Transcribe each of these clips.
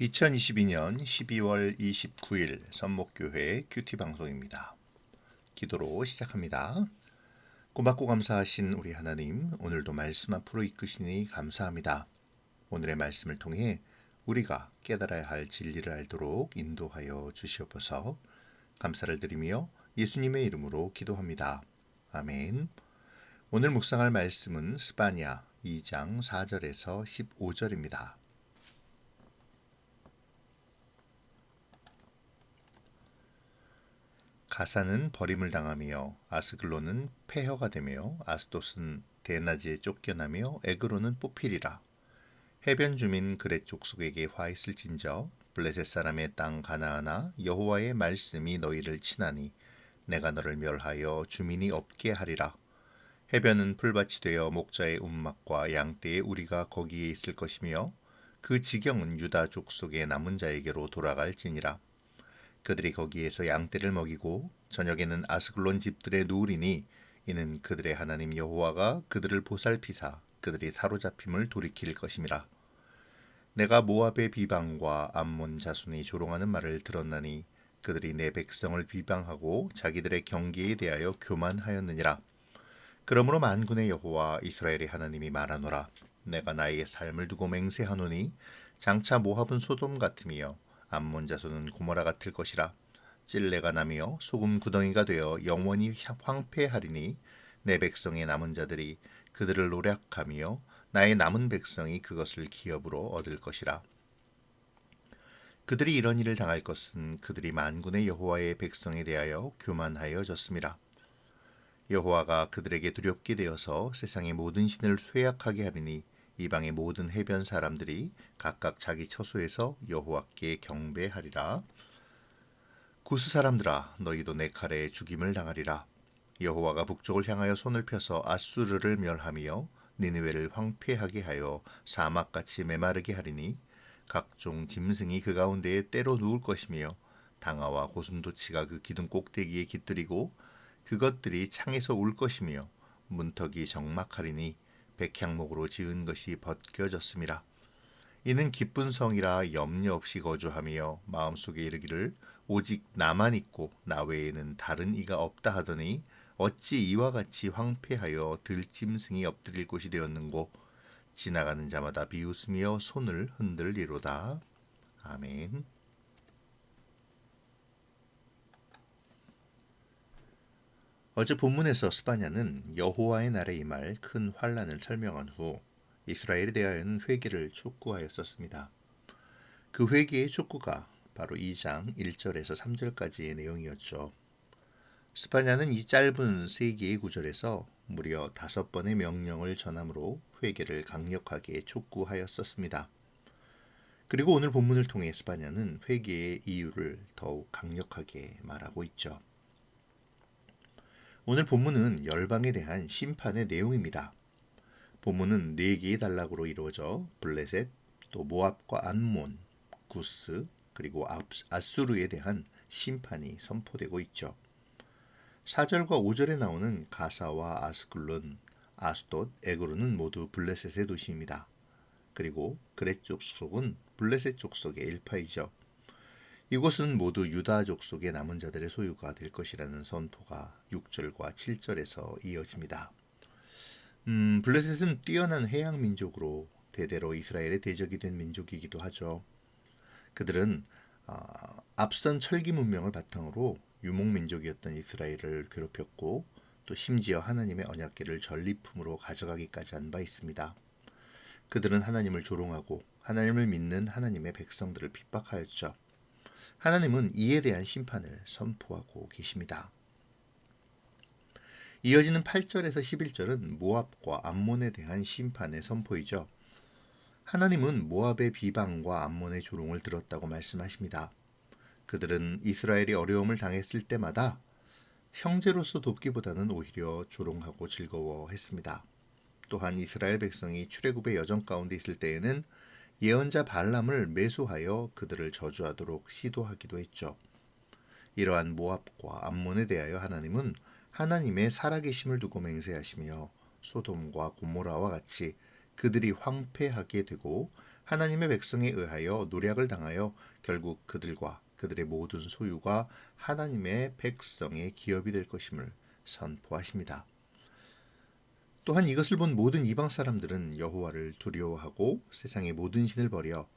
2022년 12월 29일 선목교회 큐티 방송입니다. 기도로 시작합니다. 고맙고 감사하신 우리 하나님, 오늘도 말씀 앞으로 이끄시니 감사합니다. 오늘의 말씀을 통해 우리가 깨달아야 할 진리를 알도록 인도하여 주시옵소서. 감사를 드리며 예수님의 이름으로 기도합니다. 아멘. 오늘 묵상할 말씀은 스파냐 2장 4절에서 15절입니다. 가사는 버림을 당하며 아스글로는 폐허가 되며 아스돗은 대낮에 쫓겨나며 에그로는 뽑히리라. 해변 주민 그렛 족속에게 화 있을진저 블레셋 사람의 땅 가나하나 여호와의 말씀이 너희를 친하니 내가 너를 멸하여 주민이 없게 하리라. 해변은 풀밭이 되어 목자의 움막과 양떼의 우리가 거기에 있을 것이며 그 지경은 유다 족속의 남은 자에게로 돌아갈지니라. 그들이 거기에서 양떼를 먹이고 저녁에는 아스글론 집들의 누우리니 이는 그들의 하나님 여호와가 그들을 보살피사 그들이 사로잡힘을 돌이킬 것임이라. 내가 모압의 비방과 암몬 자손이 조롱하는 말을 들었나니 그들이 내 백성을 비방하고 자기들의 경계에 대하여 교만하였느니라. 그러므로 만군의 여호와 이스라엘의 하나님이 말하노라. 내가 나의 삶을 두고 맹세하노니 장차 모압은 소돔 같으며 암몬 자손은 고모라 같을 것이라. 찔레가 나며 소금 구덩이가 되어 영원히 황폐하리니 내 백성의 남은 자들이 그들을 노력하며 나의 남은 백성이 그것을 기업으로 얻을 것이라. 그들이 이런 일을 당할 것은 그들이 만군의 여호와의 백성에 대하여 교만하여졌습니다. 여호와가 그들에게 두렵게 되어서 세상의 모든 신을 쇠약하게 하리니 이방의 모든 해변 사람들이 각각 자기 처소에서 여호와께 경배하리라. 구스 사람들아 너희도 내 칼에 죽임을 당하리라. 여호와가 북쪽을 향하여 손을 펴서 아수르를 멸하며 니느웨를 황폐하게 하여 사막같이 메마르게 하리니 각종 짐승이 그 가운데에 때로 누울 것이며 당아와 고슴도치가 그 기둥 꼭대기에 깃들이고 그것들이 창에서 울 것이며 문턱이 적막하리니 백향목으로 지은 것이 벗겨졌습니다. 이는 기쁜 성이라 염려 없이 거주하며 마음속에 이르기를 오직 나만 있고 나 외에는 다른 이가 없다 하더니 어찌 이와 같이 황폐하여 들짐승이 엎드릴 곳이 되었는고 지나가는 자마다 비웃으며 손을 흔들리로다. 아멘. 어제 본문에서 스파냐는 여호와의 날에 임할 큰 환란을 설명한 후 이스라엘에 대하여는 회개를 촉구하였었습니다. 그 회개의 촉구가 바로 2장 1절에서 3절까지의 내용이었죠. 스파냐는 이 짧은 세 개의 구절에서 무려 다섯 번의 명령을 전함으로 회개를 강력하게 촉구하였었습니다. 그리고 오늘 본문을 통해 스파냐는 회개의 이유를 더욱 강력하게 말하고 있죠. 오늘 본문은 열방에 대한 심판의 내용입니다. 본문은 네 개의 단락으로 이루어져 블레셋, 또 모압과 안몬, 구스, 그리고 아수르에 대한 심판이 선포되고 있죠. 4절과 5절에 나오는 가사와 아스클론, 아스돗, 에그로는 모두 블레셋의 도시입니다. 그리고 그렛 족속은 블레셋 족속의 일파이죠. 이곳은 모두 유다 족 속의 남은 자들의 소유가 될 것이라는 선포가 6절과 7절에서 이어집니다. 음, 블레셋은 뛰어난 해양 민족으로 대대로 이스라엘의 대적이 된 민족이기도 하죠. 그들은 어, 앞선 철기 문명을 바탕으로 유목 민족이었던 이스라엘을 괴롭혔고 또 심지어 하나님의 언약궤를 전리품으로 가져가기까지 한 바 있습니다. 그들은 하나님을 조롱하고 하나님을 믿는 하나님의 백성들을 핍박하였죠. 하나님은 이에 대한 심판을 선포하고 계십니다. 이어지는 8절에서 11절은 모압과 암몬에 대한 심판의 선포이죠. 하나님은 모압의 비방과 암몬의 조롱을 들었다고 말씀하십니다. 그들은 이스라엘이 어려움을 당했을 때마다 형제로서 돕기보다는 오히려 조롱하고 즐거워했습니다. 또한 이스라엘 백성이 출애굽의 여정 가운데 있을 때에는 예언자 발람을 매수하여 그들을 저주하도록 시도하기도 했죠. 이러한 모압과 암몬에 대하여 하나님은 하나님의 살아계심을 두고 맹세하시며 소돔과 고모라와 같이 그들이 황폐하게 되고 하나님의 백성에 의하여 노략을 당하여 결국 그들과 그들의 모든 소유가 하나님의 백성의 기업이 될 것임을 선포하십니다. 또한 이것을 본 모든 이방 사람들은 여호와를 두려워하고 세상의 모든 신을 버려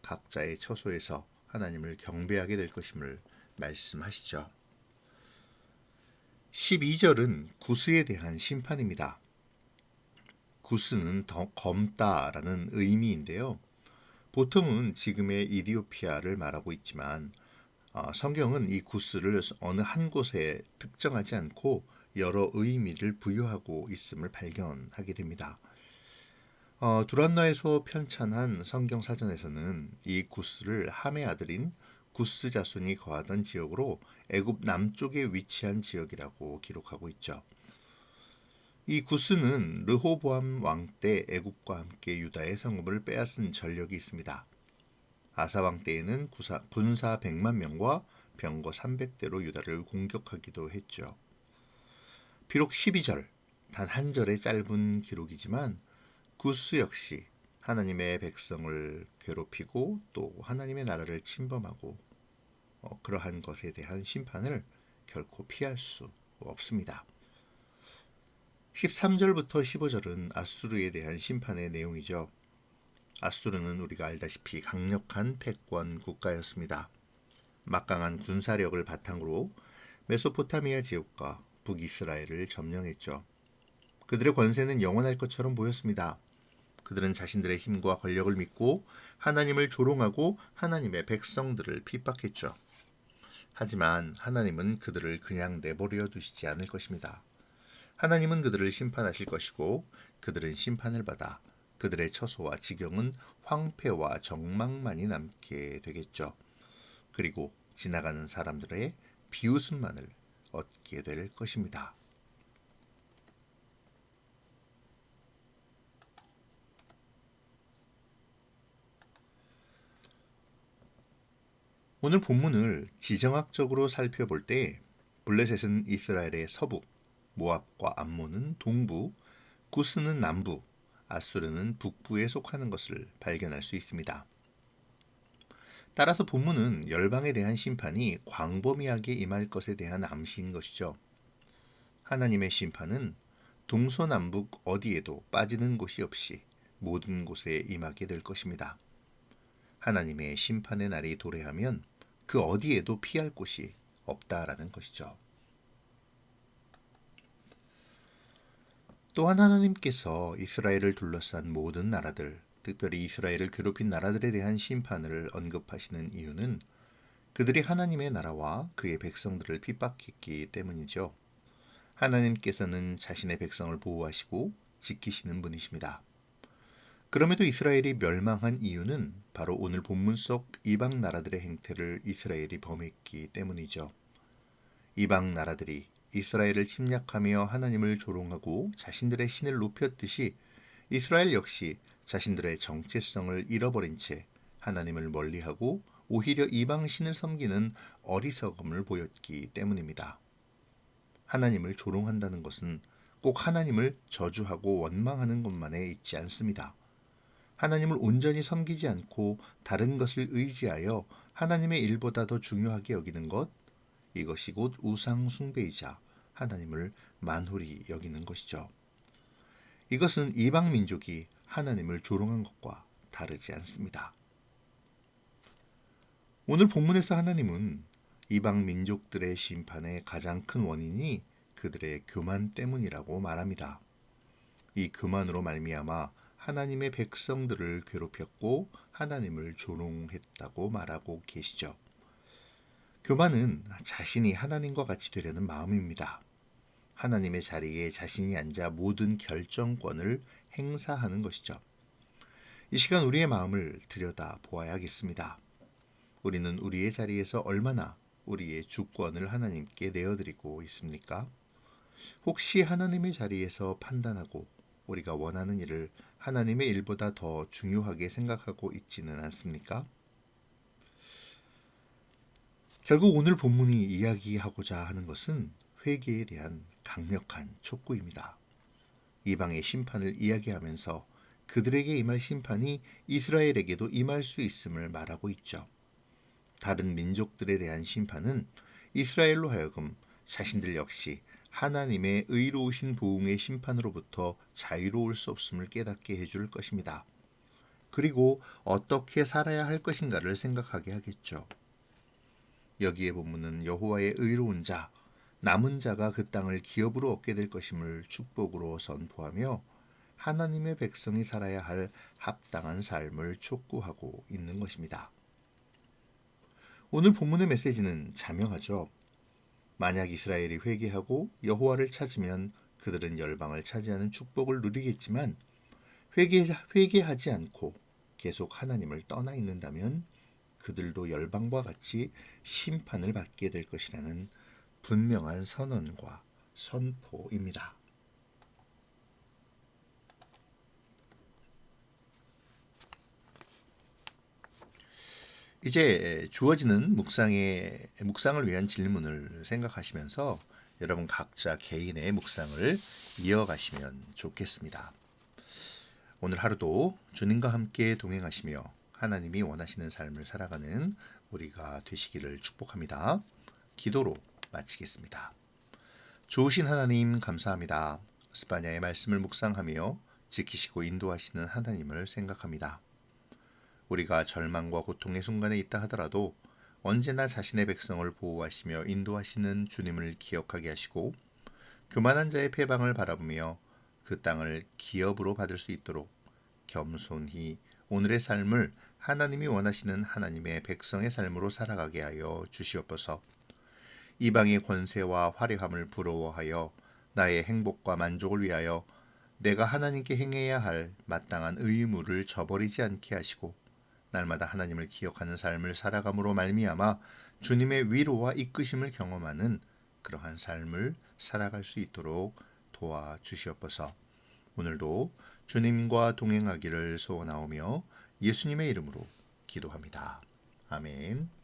각자의 처소에서 하나님을 경배하게 될 것임을 말씀하시죠. 12절은 구스에 대한 심판입니다. 구스는 더 검다라는 의미인데요. 보통은 지금의 이디오피아를 말하고 있지만 어, 성경은 이 구스를 어느 한 곳에 특정하지 않고 여러 의미를 부여하고 있음을 발견하게 됩니다. 어, 두란노에서 편찬한 성경 사전에서는 이 구스를 함의 아들인 구스 자손이 거하던 지역으로 애굽 남쪽에 위치한 지역이라고 기록하고 있죠. 이 구스는 르호보암 왕 때 애굽과 함께 유다의 성읍을 빼앗은 전력이 있습니다. 아사 왕 때에는 군사 100만 명과 병거 300대로 유다를 공격하기도 했죠. 비록 12절, 단 한 절의 짧은 기록이지만 구스 역시 하나님의 백성을 괴롭히고 또 하나님의 나라를 침범하고 어, 그러한 것에 대한 심판을 결코 피할 수 없습니다. 13절부터 15절은 아수르에 대한 심판의 내용이죠. 아수르는 우리가 알다시피 강력한 패권 국가였습니다. 막강한 군사력을 바탕으로 메소포타미아 지역과 북이스라엘을 점령했죠. 그들의 권세는 영원할 것처럼 보였습니다. 그들은 자신들의 힘과 권력을 믿고 하나님을 조롱하고 하나님의 백성들을 핍박했죠. 하지만 하나님은 그들을 그냥 내버려 두시지 않을 것입니다. 하나님은 그들을 심판하실 것이고 그들은 심판을 받아 그들의 처소와 지경은 황폐와 정망만이 남게 되겠죠. 그리고 지나가는 사람들의 비웃음만을 얻게 될 것입니다. 오늘 본문을 지정학적으로 살펴볼 때 블레셋은 이스라엘의 서부, 모압과 암몬은 동부, 구스는 남부, 아수르는 북부에 속하는 것을 발견할 수 있습니다. 따라서 본문은 열방에 대한 심판이 광범위하게 임할 것에 대한 암시인 것이죠. 하나님의 심판은 동서남북 어디에도 빠지는 곳이 없이 모든 곳에 임하게 될 것입니다. 하나님의 심판의 날이 도래하면 그 어디에도 피할 곳이 없다라는 것이죠. 또한 하나님께서 이스라엘을 둘러싼 모든 나라들, 특별히 이스라엘을 괴롭힌 나라들에 대한 심판을 언급하시는 이유는 그들이 하나님의 나라와 그의 백성들을 핍박했기 때문이죠. 하나님께서는 자신의 백성을 보호하시고 지키시는 분이십니다. 그럼에도 이스라엘이 멸망한 이유는 바로 오늘 본문 속 이방 나라들의 행태를 이스라엘이 범했기 때문이죠. 이방 나라들이 이스라엘을 침략하며 하나님을 조롱하고 자신들의 신을 높였듯이 이스라엘 역시 자신들의 정체성을 잃어버린 채 하나님을 멀리하고 오히려 이방 신을 섬기는 어리석음을 보였기 때문입니다. 하나님을 조롱한다는 것은 꼭 하나님을 저주하고 원망하는 것만에 있지 않습니다. 하나님을 온전히 섬기지 않고 다른 것을 의지하여 하나님의 일보다 더 중요하게 여기는 것, 이것이 곧 우상 숭배이자 하나님을 만홀히 여기는 것이죠. 이것은 이방 민족이 하나님을 조롱한 것과 다르지 않습니다. 오늘 본문에서 하나님은 이방 민족들의 심판의 가장 큰 원인이 그들의 교만 때문이라고 말합니다. 이 교만으로 말미암아 하나님의 백성들을 괴롭혔고 하나님을 조롱했다고 말하고 계시죠. 교만은 자신이 하나님과 같이 되려는 마음입니다. 하나님의 자리에 자신이 앉아 모든 결정권을 행사하는 것이죠. 이 시간 우리의 마음을 들여다 보아야겠습니다. 우리는 우리의 자리에서 얼마나 우리의 주권을 하나님께 내어드리고 있습니까? 혹시 하나님의 자리에서 판단하고 우리가 원하는 일을 하나님의 일보다 더 중요하게 생각하고 있지는 않습니까? 결국 오늘 본문이 이야기하고자 하는 것은 회개에 대한 강력한 촉구입니다. 이방의 심판을 이야기하면서 그들에게 임할 심판이 이스라엘에게도 임할 수 있음을 말하고 있죠. 다른 민족들에 대한 심판은 이스라엘로 하여금 자신들 역시 하나님의 의로우신 보응의 심판으로부터 자유로울 수 없음을 깨닫게 해줄 것입니다. 그리고 어떻게 살아야 할 것인가를 생각하게 하겠죠. 여기에 본문은 여호와의 의로운 자, 남은 자가 그 땅을 기업으로 얻게 될 것임을 축복으로 선포하며 하나님의 백성이 살아야 할 합당한 삶을 촉구하고 있는 것입니다. 오늘 본문의 메시지는 자명하죠. 만약 이스라엘이 회개하고 여호와를 찾으면 그들은 열방을 차지하는 축복을 누리겠지만 회개, 회개하지 않고 계속 하나님을 떠나 있는다면 그들도 열방과 같이 심판을 받게 될 것이라는 분명한 선언과 선포입니다. 이제 주어지는 묵상의 묵상을 위한 질문을 생각하시면서 여러분 각자 개인의 묵상을 이어가시면 좋겠습니다. 오늘 하루도 주님과 함께 동행하시며 하나님이 원하시는 삶을 살아가는 우리가 되시기를 축복합니다. 기도로 마치겠습니다. 좋으신 하나님 감사합니다. 스파냐의 말씀을 묵상하며 지키시고 인도하시는 하나님을 생각합니다. 우리가 절망과 고통의 순간에 있다 하더라도 언제나 자신의 백성을 보호하시며 인도하시는 주님을 기억하게 하시고 교만한 자의 패방을 바라보며 그 땅을 기업으로 받을 수 있도록 겸손히 오늘의 삶을 하나님이 원하시는 하나님의 백성의 삶으로 살아가게 하여 주시옵소서. 이방의 권세와 화려함을 부러워하여 나의 행복과 만족을 위하여 내가 하나님께 행해야 할 마땅한 의무를 저버리지 않게 하시고 날마다 하나님을 기억하는 삶을 살아감으로 말미암아 주님의 위로와 이끄심을 경험하는 그러한 삶을 살아갈 수 있도록 도와 주시옵소서. 오늘도 주님과 동행하기를 소원하오며 예수님의 이름으로 기도합니다. 아멘.